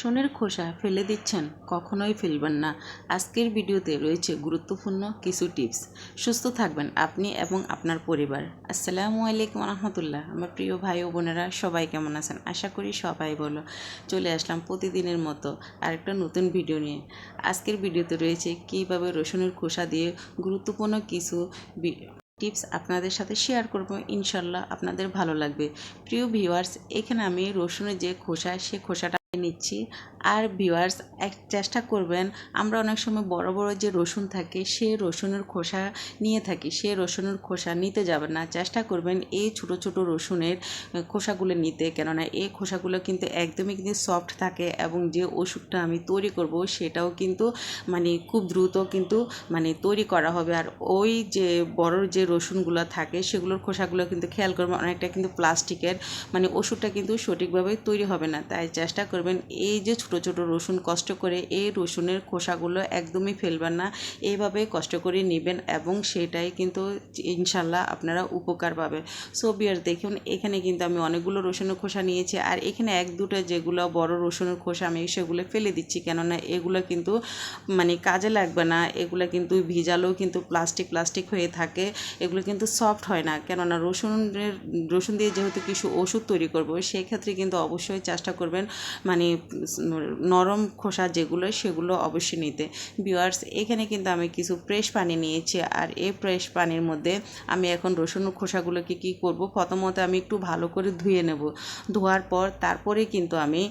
রসুনের খোসা ফেলে দিচ্ছেন, কখনোই ফেলবেন না। আজকের ভিডিওতে রয়েছে গুরুত্বপূর্ণ কিছু টিপস। সুস্থ থাকবেন আপনি এবং আপনার পরিবার। আসসালামু আলাইকুম রহমতুল্লাহ। আমার প্রিয় ভাই ও বোনেরা, সবাই কেমন আছেন? আশা করি সবাই বলো চলে আসলাম প্রতিদিনের মতো আরেকটা নতুন ভিডিও নিয়ে। আজকের ভিডিওতে রয়েছে কীভাবে রসুনের খোসা দিয়ে গুরুত্বপূর্ণ কিছু টিপস আপনাদের সাথে শেয়ার করব। ইনশাল্লাহ আপনাদের ভালো লাগবে। প্রিয় ভিউয়ার্স, এখানে আমি রসুনের যে খোসা, সে খোসাটা নিচ্ছি। আর ভিউয়ার্স এক চেষ্টা করবেন, আমরা অনেক সময় বড় বড় যে রসুন থাকে, সে রসুনের খোসা নিয়ে থাকি, সে রসুনের খোসা নিতে যাবেন না। চেষ্টা করবেন এই ছোট ছোট রসুনের খোসাগুলো নিতে, কেননা এই খোসাগুলো কিন্তু একদমই কিন্তু সফট থাকে এবং যে ওষুধটা আমি তৈরি করব, সেটাও কিন্তু মানে খুব দ্রুত কিন্তু মানে তৈরি করা হবে। আর ওই যে বড় যে রসুনগুলো থাকে, সেগুলোর খোসাগুলো কিন্তু খেয়াল করবেন, অনেকটা কিন্তু প্লাস্টিকের মানে ওষুধটা কিন্তু সঠিকভাবে তৈরি হবে না। তাই চেষ্টা করবেন এই যে ছোট ছোট রসুন, কষ্ট করে এই রসুনের খোসাগুলো একদমই ফেলবেন না। এইভাবে কষ্ট করে নেবেন এবং সেটাই কিন্তু ইনশাল্লাহ আপনারা উপকার পাবেন। সো বিয়ার, দেখুন, এখানে কিন্তু আমি অনেকগুলো রসুনের খোসা নিয়েছি আর এখানে এক, দুটো যেগুলো বড় রসুনের খোসা আমি সেগুলো ফেলে দিচ্ছি কেননা এগুলো কিন্তু মানে কাজে লাগবে না। এগুলো কিন্তু ভিজালেও কিন্তু প্লাস্টিক প্লাস্টিক হয়ে থাকে। এগুলো কিন্তু সফট হয় না। কেননা রসুনের, রসুন দিয়ে যেহেতু কিছু ওষুধ তৈরি করব সেই ক্ষেত্রে কিন্তু অবশ্যই চেষ্টা করবেন মানে নরম খোসা যেগুলো, সেগুলো অবশ্যই নিতে। বিওয়ার্স এখানে কিন্তু আমি কিছু ফ্রেশ পানি নিয়েছি আর এই ফ্রেশ পানির মধ্যে আমি এখন রসুন খোসাগুলোকে কি করব? প্রথমত আমি একটু ভালো করে ধুয়ে নেব। ধোয়ার পর তারপরে কিন্তু আমি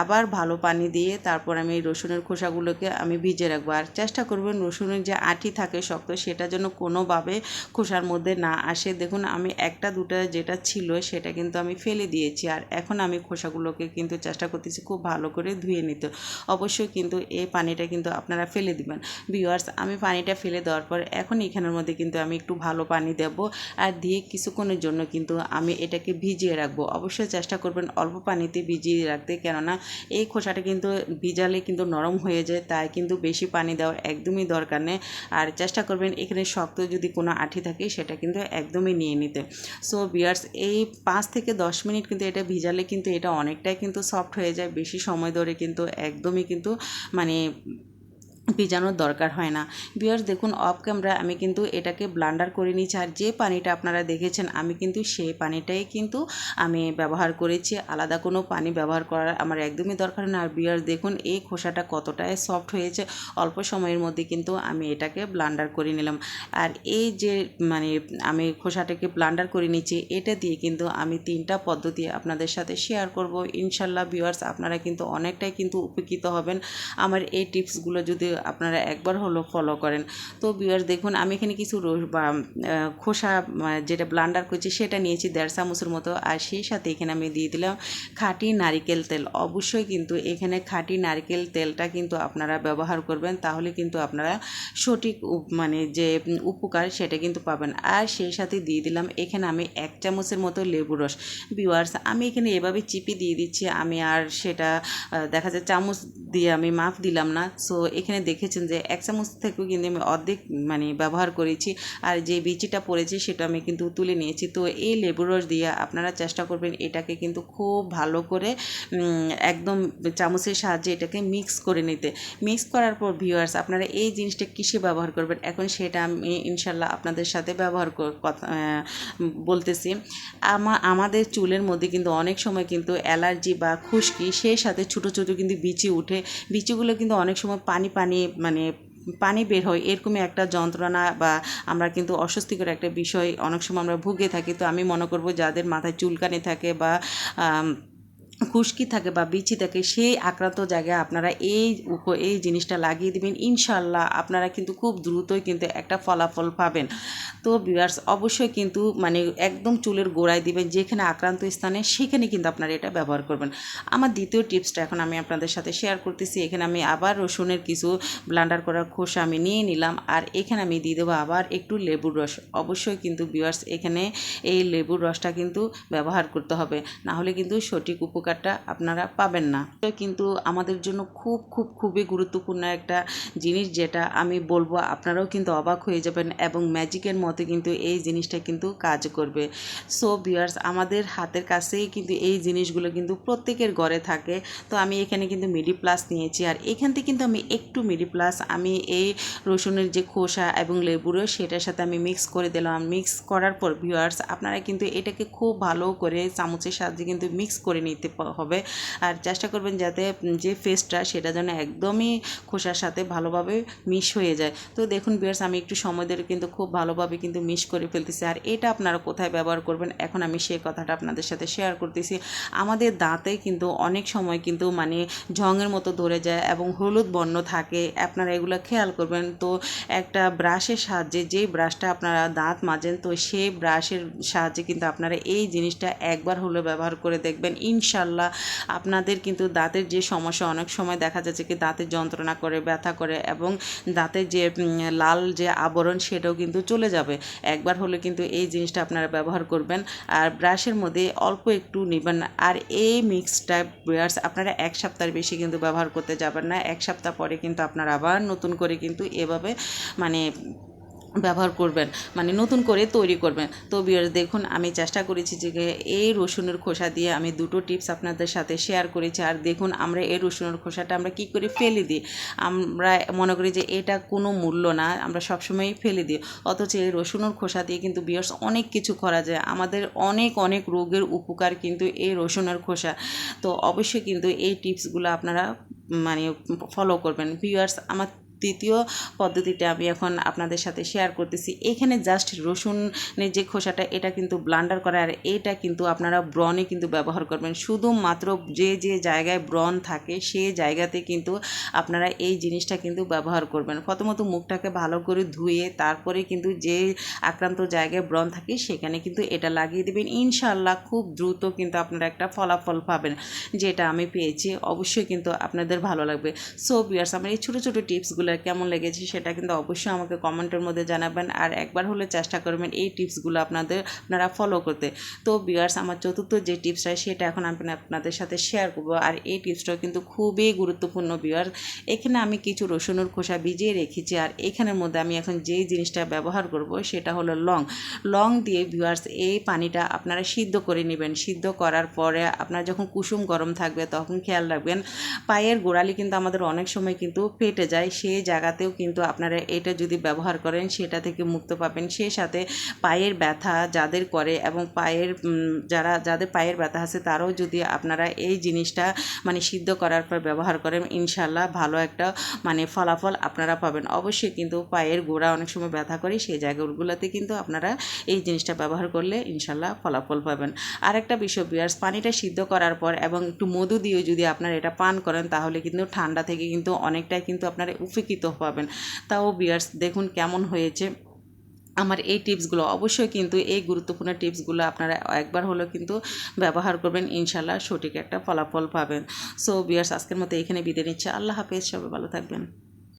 আবার ভালো পানি দিয়ে তারপর আমি এই রসুনের খোসাগুলোকে আমি ভিজে রাখব। আর চেষ্টা করবেন রসুনের যে আঁটি থাকে শক্ত, সেটা যেন কোনোভাবে খোসার মধ্যে না আসে। দেখুন, আমি একটা, দুটা যেটা ছিল, সেটা কিন্তু আমি ফেলে দিয়েছি। আর এখন আমি খোসাগুলোকে কিন্তু চেষ্টা করতেছি খুব ভালো করে ধুয়ে নিতে। অবশ্যই কিন্তু এই পানিটা কিন্তু আপনারা ফেলে দিবেন। ভিউয়ার্স আমি পানিটা ফেলে দেওয়ার পর এখন এখানের মধ্যে কিন্তু আমি একটু ভালো পানি দেব আর দিয়ে কিছুক্ষণের জন্য কিন্তু আমি এটাকে ভিজিয়ে রাখব। অবশ্যই চেষ্টা করবেন অল্প পানিতে ভিজিয়ে রাখতে কেননা এই খোসাটা কিন্তু ভিজালে কিন্তু নরম হয়ে যায়, তাই কিন্তু বেশি পানি দেওয়ার একদমই দরকার নেই। আর চেষ্টা করবেন এখানে শক্ত যদি কোনো আঠি থাকে সেটা কিন্তু একদমই নিয়ে নিতে। সো বিয়ার্স এই পাঁচ থেকে দশ মিনিট কিন্তু এটা ভিজালে কিন্তু এটা অনেকটাই কিন্তু সফট হয়ে যায়। বেশি সময় ধরে কিন্তু একদমই কিন্তু মানে ভিজানোর দরকার হয় না। বিয়ার্স দেখুন অফ ক্যামেরা আমি কিন্তু এটাকে ব্লান্ডার করে নিয়েছি। আর যে পানিটা আপনারা দেখেছেন, আমি কিন্তু সেই পানিটাই কিন্তু আমি ব্যবহার করেছি। আলাদা কোনো পানি ব্যবহার করার আমার একদমই দরকার না। আর বিয়ার্স দেখুন, এই খোসাটা কতটাই সফট হয়েছে। অল্প সময়ের মধ্যে কিন্তু আমি এটাকে ব্লান্ডার করে নিলাম। আর এই যে মানে আমি খোসাটাকে ব্লান্ডার করে নিচ্ছি এটা দিয়ে কিন্তু আমি তিনটা পদ্ধতি আপনাদের সাথে শেয়ার করব। ইনশাল্লাহ ভিউয়ার্স আপনারা কিন্তু অনেকটাই কিন্তু উপকৃত হবেন। আমার এই টিপসগুলো যদি আপনারা একবার হলো ফলো করেন। তো ভিউয়ার্স দেখুন, আমি এখানে কিছু খোসা যেটা ব্লান্ডার করছি সেটা নিয়েছি দেড় চামচের মতো আর সেই সাথে এখানে আমি দিয়ে দিলাম খাঁটি নারিকেল তেল। অবশ্যই কিন্তু এখানে খাঁটি নারকেল তেলটা কিন্তু আপনারা ব্যবহার করবেন, তাহলে কিন্তু আপনারা সঠিক মানে যে উপকার সেটা কিন্তু পাবেন। আর সেই সাথে দিয়ে দিলাম এখানে আমি এক চামচের মতো লেবু রস। ভিউয়ার্স আমি এখানে এভাবে চিপি দিয়ে দিচ্ছি, আমি আর সেটা দেখা যায় চামচ দিয়ে আমি মাপ দিলাম না। সো এখানে দেখেছেন যে এক চামচ থেকেও কিন্তু আমি অর্ধেক মানে ব্যবহার করেছি। আর যে বিচিটা পড়েছে সেটা আমি কিন্তু তুলে নিয়েছি। তো এই লেবু রস দিয়ে আপনারা চেষ্টা করবেন এটাকে কিন্তু খুব ভালো করে একদম চামচের সাহায্যে এটাকে মিক্স করে নিতে। মিক্স করার পর ভিউয়ার্স আপনারা এই জিনিসটা কিসে ব্যবহার করবেন? এখন সেটা আমি ইনশাল্লাহ আপনাদের সাথে ব্যবহার কথা বলতেছি। আমা, আমাদের চুলের মধ্যে কিন্তু অনেক সময় কিন্তু অ্যালার্জি বা খুশকি সেই সাথে ছোটো ছোটো কিন্তু বিচি উঠে। বিচিগুলো কিন্তু অনেক সময় পানি পানি মানে পানি বের হয়, এরকমই একটা যন্ত্রণা বা আমরা কিন্তু অস্বস্তিকর একটা বিষয় অনেক সময় আমরা ভুগে থাকি। তো আমি মনে করব যাদের মাথায় চুলকানি থাকে বা খুশকি থাকে বা বিচি থাকে, সেই আক্রান্ত জায়গায় আপনারা এই এই জিনিসটা লাগিয়ে দিবেন। ইনশাল্লাহ আপনারা কিন্তু খুব দ্রুতই কিন্তু একটা ফলাফল পাবেন। তো ভিউয়ার্স, অবশ্যই কিন্তু মানে একদম চুলের গোড়ায় দিবেন, যেখানে আক্রান্ত স্থানে সেখানে কিন্তু আপনারা এটা ব্যবহার করবেন। আমার দ্বিতীয় টিপসটা এখন আমি আপনাদের সাথে শেয়ার করতেছি। এখানে আমি আবার রসুনের কিছু ব্লান্ডার করার খোসা আমি নিয়ে নিলাম। আর এখানে আমি দিয়ে দেবো আবার একটু লেবুর রস। অবশ্যই কিন্তু ভিউয়ার্স, এখানে এই লেবুর রসটা কিন্তু ব্যবহার করতে হবে। না হলে কিন্তু সঠিক উপকার উপকারটা আপনারা পাবেন না। এটা কিন্তু আমাদের জন্য খুব খুব, খুবই গুরুত্বপূর্ণ একটা জিনিস যেটা আমি বলব, আপনারাও কিন্তু অবাক হয়ে যাবেন এবং ম্যাজিকের মতো কিন্তু এই জিনিসটা কিন্তু কাজ করবে। সো বিয়ার্স আমাদের হাতের কাছেই কিন্তু এই জিনিসগুলো কিন্তু প্রত্যেকের ঘরে থাকে। তো আমি এখানে কিন্তু মিডি প্লাস নিয়েছি আর এখান থেকে কিন্তু আমি একটু মিডি প্লাস আমি এই রসুনের যে খোসা এবং লেবুরও সেটার সাথে আমি মিক্স করে দিলাম। মিক্স করার পর ভিউয়ার্স আপনারা কিন্তু এটাকে খুব ভালো করে চামচের সাহায্যে কিন্তু মিক্স করে নিতে হবে। আর চেষ্টা করবেন যাতে যে ফেসটা সেটা যেন একদমই খোসার সাথে ভালোভাবে মিশ হয়ে যায়। তো দেখুন ভিউয়ার্স আমি একটু সময় ধরে কিন্তু খুব ভালোভাবে কিন্তু মিশ করে ফেলতেছি। আর এটা আপনারা কোথায় ব্যবহার করবেন? এখন আমি সেই কথাটা আপনাদের সাথে শেয়ার করতেছি। আমাদের দাঁতে কিন্তু অনেক সময় কিন্তু মানে ঝঙের মতো ধরে যায় এবং হলুদ বর্ণ থাকে। আপনারা এগুলো খেয়াল করবেন। তো একটা ব্রাশের সাহায্যে যেই ব্রাশটা আপনারা দাঁত মাজেন, তো সেই ব্রাশের সাহায্যে কিন্তু আপনারা এই জিনিসটা একবার হলেও ব্যবহার করে দেখবেন। ইনশাল্লাহ। আপনাদের কিন্তু দাঁতের যে সমস্যা, অনেক সময় দেখা যাচ্ছে কি দাঁতের যন্ত্রণা করে, ব্যথা করে এবং দাঁতের যে লাল যে আবরণ সেটাও কিন্তু চলে যাবে। একবার হলে কিন্তু এই জিনিসটা আপনারা ব্যবহার করবেন। আর ব্রাশের মধ্যে অল্প একটু নেবেন। আর এই মিক্সটা ব্রাশ আপনারা এক সপ্তাহের বেশি কিন্তু ব্যবহার করতে যাবেন না। এক সপ্তাহ পরে কিন্তু আপনারা আবার নতুন করে কিন্তু এভাবে মানে ব্যবহার করবেন মানে নতুন করে তৈরি করবেন। তো বিয়ার্স দেখুন, আমি চেষ্টা করেছি যে এই রসুনের খোসা দিয়ে আমি দুটো টিপস আপনাদের সাথে শেয়ার করেছি। আর দেখুন, আমরা এই রসুনের খোসাটা আমরা কি করে ফেলে দিই? আমরা মনে করি যে এটা কোনো মূল্য না, আমরা সবসময়ই ফেলে দিই। অথচ এই রসুনের খোসা দিয়ে কিন্তু বিয়ার্স অনেক কিছু করা যায়। আমাদের অনেক অনেক রোগের উপকার কিন্তু এই রসুনের খোসা। তো অবশ্যই কিন্তু এই টিপসগুলো আপনারা মানে ফলো করবেন। ভিউয়ার্স আমার তৃতীয় পদ্ধতিটা আমি এখন আপনাদের সাথে শেয়ার করতেছি। এখানে জাস্ট রসুনের যে খোসাটা, এটা কিন্তু ব্লান্ডার করা আর এটা কিন্তু আপনারা ব্রনে কিন্তু ব্যবহার করবেন। শুধুমাত্র যে যে জায়গায় ব্রন থাকে, সে জায়গাতে কিন্তু আপনারা এই জিনিসটা কিন্তু ব্যবহার করবেন। প্রথমত মুখটাকে ভালো করে ধুয়ে, তারপরে কিন্তু যে আক্রান্ত জায়গায় ব্রন থাকে, সেখানে কিন্তু এটা লাগিয়ে দেবেন। ইনশাল্লাহ খুব দ্রুত কিন্তু আপনারা একটা ফলাফল পাবেন, যেটা আমি পেয়েছি। অবশ্যই কিন্তু আপনাদের ভালো লাগবে। সো বিয়ার্স আমার এই ছোটো ছোটো টিপসগুলো কেমন লেগেছে সেটা কিন্তু অবশ্যই আমাকে কমেন্টের মধ্যে জানাবেন। আর একবার হলে চেষ্টা করবেন এই টিপসগুলো আপনাদের, আপনারা ফলো করতে। তো বিয়ার্স আমার চতুর্থ যে টিপসটা সেটা এখন আমি আপনাদের সাথে শেয়ার করব। আর এই টিপসটাও কিন্তু খুবই গুরুত্বপূর্ণ বিয়ার্স এখানে আমি কিছু রসুনের খোসা ভিজিয়ে রেখেছি। আর এখানের মধ্যে আমি এখন যেই জিনিসটা ব্যবহার করব সেটা হলো লং। লং দিয়ে ভিউয়ার্স এই পানিটা আপনারা সিদ্ধ করে নেবেন। সিদ্ধ করার পরে আপনার যখন কুসুম গরম থাকবে তখন খেয়াল রাখবেন, পায়ের গোড়ালি কিন্তু আমাদের অনেক সময় কিন্তু ফেটে যায়। সেই জায়গাতেও কিন্তু আপনারা এটা যদি ব্যবহার করেন, সেটা থেকে মুক্ত পাবেন। সেই সাথে পায়ের ব্যথা যাদের করে এবং পায়ের যারা, যাদের পায়ের ব্যথা আছে, তারাও যদি আপনারা এই জিনিসটা মানে সিদ্ধ করার পর ব্যবহার করেন ইনশাল্লাহ ভালো একটা মানে ফলাফল আপনারা পাবেন। অবশ্যই কিন্তু পায়ের গোড়া অনেক সময় ব্যথা করে, সেই জায়গাগুলোতে কিন্তু আপনারা এই জিনিসটা ব্যবহার করলে ইনশাল্লাহ ফলাফল পাবেন। আর একটা বিষয় বিয়ার্স, পানিটা সিদ্ধ করার পর এবং একটু মধু দিয়ে যদি আপনারা এটা পান করেন, তাহলে কিন্তু ঠান্ডা থেকে কিন্তু অনেকটাই কিন্তু আপনারা উপকৃত পাবেন। তাও বিয়ার্স দেখুন কেমন হয়েছে। আমার এই টিপসগুলো অবশ্যই কিন্তু এই গুরুত্বপূর্ণ টিপসগুলো আপনারা একবার হলেও কিন্তু ব্যবহার করবেন। ইনশাল্লাহ সঠিক একটা ফলাফল পাবেন। সো বিয়ার্স আজকের মতো এখানে বিদায় নিচ্ছে। আল্লাহ হাফেজ। সবাই ভালো থাকবেন।